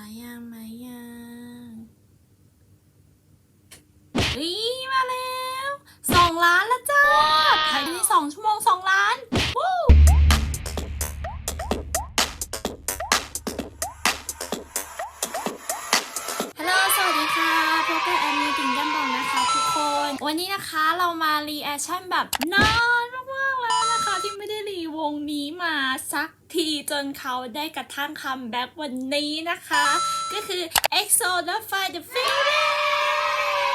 มายังมายังเฮ้ยมาแล้วสองล้านแล้วจ้าภายในสองชั่วโมงสองล้านวู้ฮัลโหลสวัสดีค่ะพบกับแอมมี่ติงยันบองนะคะทุกคน วันนี้นะคะเรามารีแอคชั่นแบบนา รีวงนี้มาสักทีจนเขาได้กระทั่งคัมแบ็กวันนี้นะคะ ก็คือ EXO the Fight the f e e l i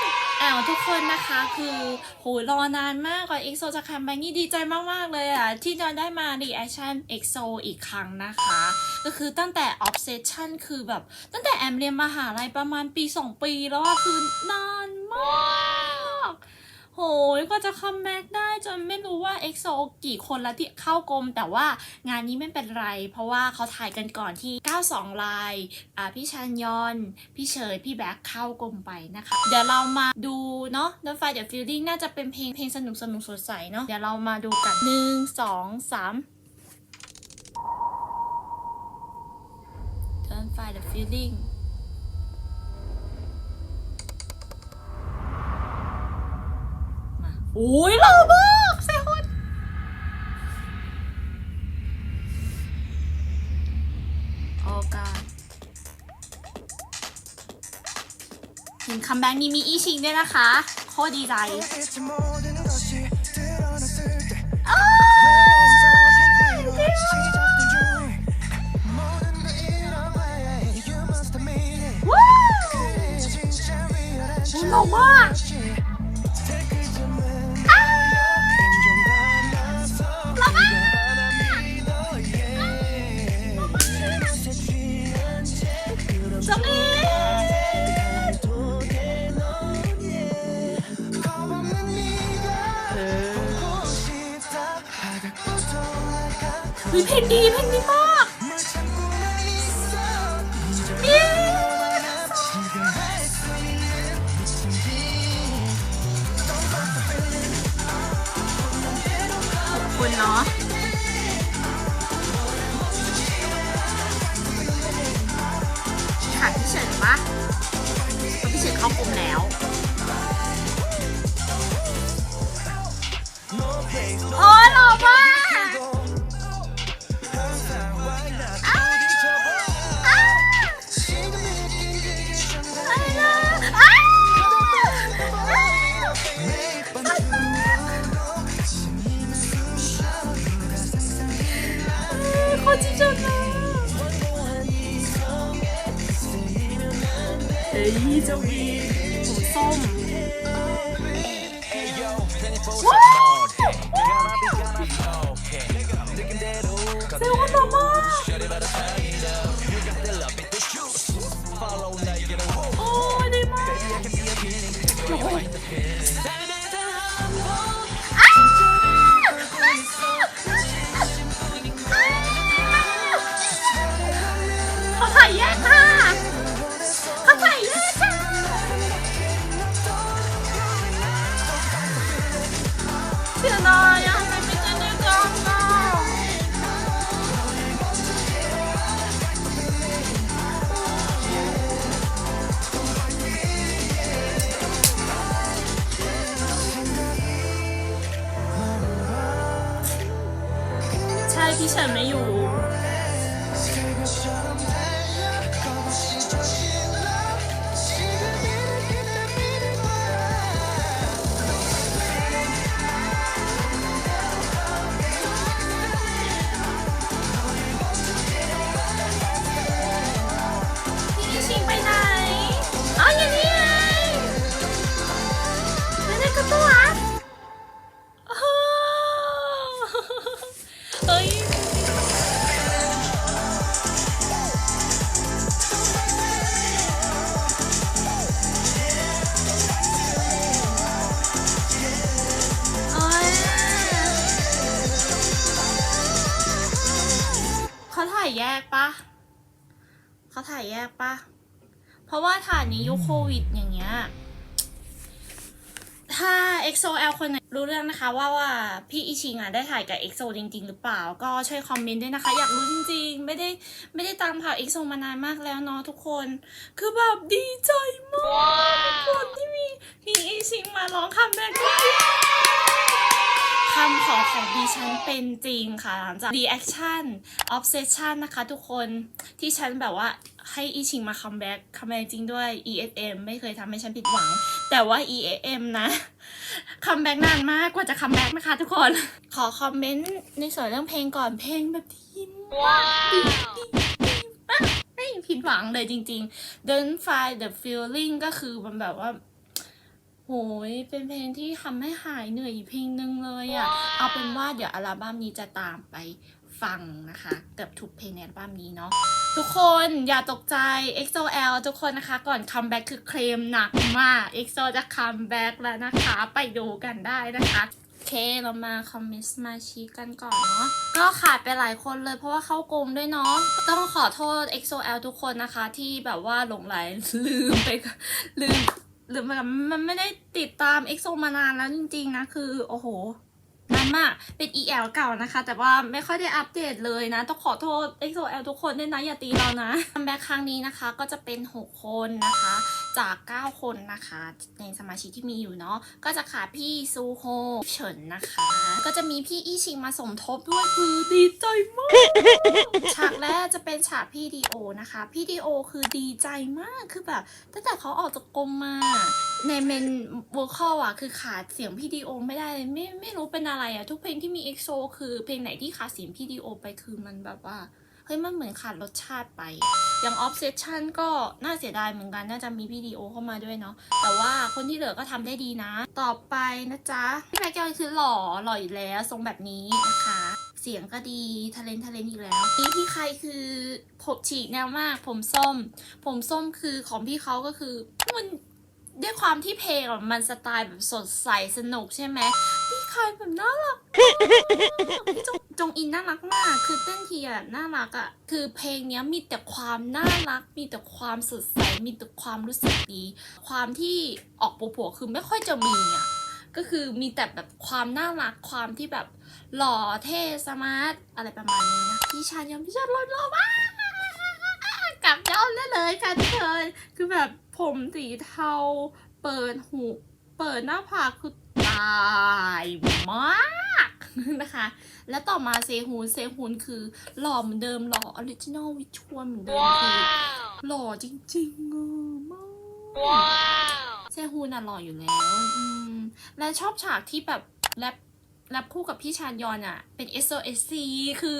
n อ้าวทุกคนนะคะคือโหรอนานมากกว่า EXO จะคัมแบ็กนี่ดีใจมาก ๆ เลยอะ ที่จะได้มา reaction EXO อีกครั้งนะคะ ก็คือตั้งแต่ Obsession คือแบบ ตั้งแต่แอมเรียนมหาลัยประมาณปี 2 ปีแล้วอะคือนานมาก โหยก็จะคัมแบ็กได้จนไม่รู้ว่า EXO กี่คนแล้วที่เข้ากรมแต่ว่างานนี้ไม่เป็นไร เพราะว่าเขาถ่ายกันก่อนที่ 92 ลายอ่าพี่ชันยอน พี่เฉย พี่แบ็คเข้ากรมไปนะคะ เดี๋ยวเรามาดูเนาะ The Fight The Feeling น่าจะเป็นเพลงเพลงสนุกสนุกสดใสเนาะเดี๋ยวเรามาดูกันหนึ่งสองสาม The Fight The Feeling อุ้ยหล่อมากเซฮุนโอกาสเห็คัมแบ็กมีมีอีชิงด้วยนะคะ โคตรดีใจหล่อมาก เ 아빠지잖아. 애이적인 썸. ใช่พี่เเขาถ่ายแยกปะเพราะว่าถ่ายนี้ยุคโควิดอย่างเงี้ย ถ้า XOL คนไหนรู้เรื่องนะคะ ว่าว่าพี่อีชิงอะได้ถ่ายกับ EXO จริง ๆ หรือเปล่า ก็ช่วยคอมเมนต์ด้วยนะคะ อยากรู้จริง ๆ ไม่ได้ไม่ได้ตามข่าว EXO มานานมากแล้วเนาะทุกคน คือแบบดีใจมากทุกคนที่มีพี่อีชิงมาร้องคัมแบ็ก คำขอของดิฉันเป็นจริงค่ะหลังจาก reaction obsession นะคะทุกคนที่ฉันแบบว่าให้อีชิงมาคัมแบ็กคัมแบ็กจริงด้วย ESM ไม่เคยทำให้ฉันผิดหวัง แต่ว่า EAM นะคัมแบ็กนานมากกว่าจะคัมแบ็กนะคะทุกคน ขอคอมเมนต์ในส่วนเรื่องเพลงก่อนเพลงแบบดีมากดีดีดีมากไม่ผิดหวังเลยจริงๆ Don't Find the Feeling ก็คือมันแบบว่า โหย เป็นเพลงที่ทำให้หายเหนื่อยอีกเพลงหนึ่งเลยอะ่ะ เอาเป็นว่าเดี๋ยวอัลบั้มนี้จะตามไปฟังนะคะ เกือบทุกเพลงในอัลบั้มนี้เนาะ ทุกคนอย่าตกใจ XOL ทุกคนนะคะ ก่อนคัมแบ็กคือเคลมหนักมาก EXO จะคัมแบ็กแล้วนะคะ ไปดูกันได้นะคะโอเคเรามาคอมเมนต์สมาชิกกันก่อนเนาะก็ขาดไปหลายคนเลยเพราะว่าเข้ากรมด้วยเนาะต้องขอโทษ XOL ทุกคนนะคะที่แบบว่าหลงไหลลืมไปลืม หรือแบบมันไม่ได้ติดตามเอ็กโซมานานแล้วจริงๆนะ คือ โอ้โหนานมากเป็น EL เก่านะคะ แต่ว่าไม่ค่อยได้อัปเดตเลยนะ ต้องขอโทษ EXO-L ทุกคนด้วยนะ อย่าตีเรานะคัมแบ็คครั้งนี้นะคะ ก็จะเป็น 6 คนนะคะ จาก 9 คนนะคะ ในสมาชิกที่มีอยู่เนาะก็จะขาดพี่ซูโฮเฉินนะคะ ก็จะมีพี่อี้ชิงมาสมทบด้วยคือดีใจมาก ฉากแรกจะเป็นฉากพี่ดีโอนะคะ พี่ดีโอคือดีใจมากคือแบบตั้งแต่เขาออกจากกรมมาในเมนวอลคอลอะคือขาดเสียงพี่ดีโอไม่ได้เลยไม่ไม่รู้เป็นอะไรอะ ทุกเพลงที่มีเอ็กโซคือเพลงไหนที่ขาดเสียงพี่ดีโอไปคือมันแบบว่า เฮ้ยมันเหมือนขาดรสชาติไป อย่าง Obsession ก็น่าเสียดายเหมือนกันน่าจะมีพีดีโอเข้ามาด้วยเนาะแต่ว่าคนที่เหลือก็ทำได้ดีนะ ต่อไปนะจ๊ะพี่แม็กเกลคือหล่อหล่ออยู่แล้วทรงแบบนี้นะคะเสียงก็ดีทะเลนทะเลนอีกแล้ว นี่พี่ใครคือผมฉีกแนวมาก ผมส้ม ผมส้มคือของพี่เขาก็คือมัน ด้วยความที่เพลงมันสไตล์แบบสดใสสนุกใช่ไหมพี่ใครแบบน่ารักพี่จงจงอินน่ารักมาก คือเต้นทีอะน่ารักอะคือเพลงเนี้ยมีแต่ความน่ารัก มีแต่ความสดใสมีแต่ความรู้สึกดี ความที่ออกปัวๆคือไม่ค่อยจะมีอะก็คือมีแต่แบบความน่ารักความที่แบบหล่อเท่สมาร์ทอะไรประมาณนี้นะพี่ชายยอมพี่ชายรอรอมาก กลับย้อนได้เลยค่ะทุกคนคือแบบผมสีเทา เปิดหู เปิดหน้าผากคือตายมากนะคะ แล้วต่อมาเซฮุนเซฮุนคือหล่อเหมือนเดิมหล่อออริจินอลวิชวลเหมือนเดิมคือหล่อจริงๆอะมากเซฮุนอะหล่ออยู่แล้ว และชอบฉากที่แบบแรปแรปคู่กับพี่ชานยอนอะ เป็น SOSC คือ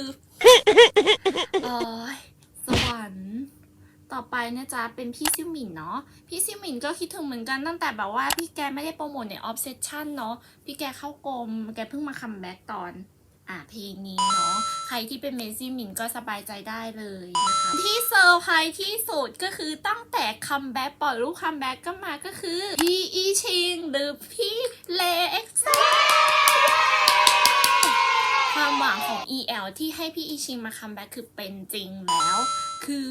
เอยสวรรค์ ต่อไปนะจ๊ะเป็นพี่ซิวหมินเนาะพี่ซิวหมินก็คิดถึงเหมือนกันตั้งแต่แบบว่าพี่แกไม่ได้โปรโมทใน Obsession เนาะพี่แกเข้ากรมแกเพิ่งมาคัมแบ็กตอนอะเพลงนี้เนาะใครที่เป็นเมซี่มินก็สบายใจได้เลยนะคะที่เซอร์ไพรส์ที่สุดก็คือตั้งแต่คัมแบ็กปล่อยรูปคัมแบ็กก็มาก็คือพี่อีชิงหรือพี่เลเอ็กซ์ความหวังของ EL ที่ให้พี่อีชิงมาคัมแบ็กคือเป็นจริงแล้ว คือ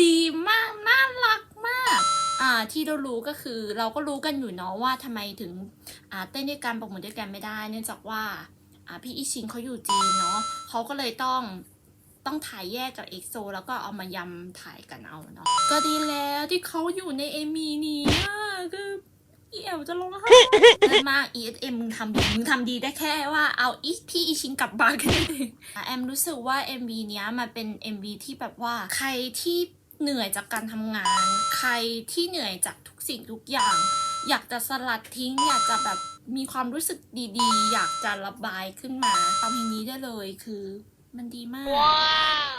ดีมาก น่ารักมาก อ่าที่เรารู้ก็คือเราก็รู้กันอยู่เนาะว่าทำไมถึงอ่าเต้นด้วยกันประกวดด้วยกันไม่ได้ เนื่องจากว่าอ่าพี่อีชิงเขาอยู่จีนเนาะเขาก็เลยต้องต้องถ่ายแยกกับเอ็กโซแล้วก็เอามายำถ่ายกันเอาเนาะก็ดีแล้วที่เขาอยู่ในเอมีนี้คืออีเอลจะร้องไห้ได้มาก ESM มึงทำดีมึงทำดีได้แค่ว่าเอาอีพี่อีชิงกลับบ้านแค่นั้นเองอะแอมรู้สึกว่า MV เนี้ยมันเป็น MV ที่แบบว่าใครที่ เหนื่อยจากการทำงาน ใครที่เหนื่อยจากทุกสิ่งทุกอย่าง อยากจะสลัดทิ้ง อยากจะแบบมีความรู้สึกดีๆ อยากจะระบายขึ้นมาเอาเพลงนี้ได้เลยคือมันดีมาก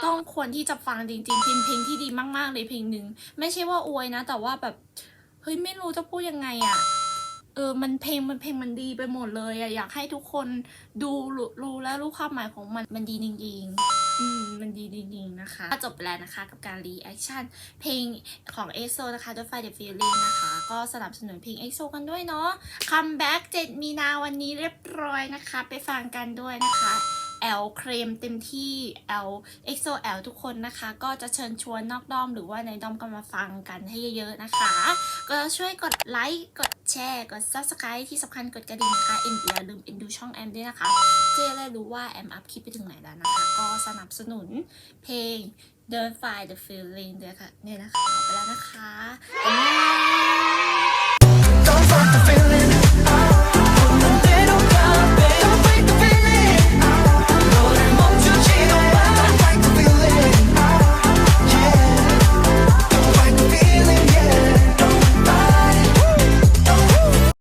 ต้องควรที่จะฟังจริงๆเป็นเพลงที่ดีมากๆเลยเพลงหนึ่งไม่ใช่ว่าอวยนะ แต่ว่าแบบเฮ้ยไม่รู้จะพูดยังไงอะ่ะเออ มันเพลง มันเพลงมันดีไปหมดเลยอะอยากให้ทุกคนดูรู้รู้แล้วรู้ความหมายของมัน มันดีจริงๆ อืมมันดีจริงๆนะคะก็จบแล้วนะคะกับการรีแอคชั่นเพลงของเอโซนะคะ The Fight the Feeling นะคะ ก็สนับสนุนเพลงเอโซกันด้วยเนาะคัมแบ็ก7มีนาวันนี้เรียบร้อยนะคะ ไปฟังกันด้วยนะคะ L เครมเต็มที่ L XOL ทุกคนนะคะ ก็จะเชิญชวนนอกด้อมหรือว่าในด้อมกันมาฟังกันให้เยอะๆนะคะ ก็ช่วยกดไลค์กดแชร์กด Subscribe ที่สำคัญกดกระดิ่งนะคะเอ็นอย่าลืมเอ็นดูช่องแอมด้วยนะคะ เจะได้รู้ว่าแอมอัพคลิปไปถึงไหนแล้วนะคะ ก็สนับสนุนเพลง Don't Find the Feeling ด้วยค่ะเนี่ยนะคะไปแล้วนะคะ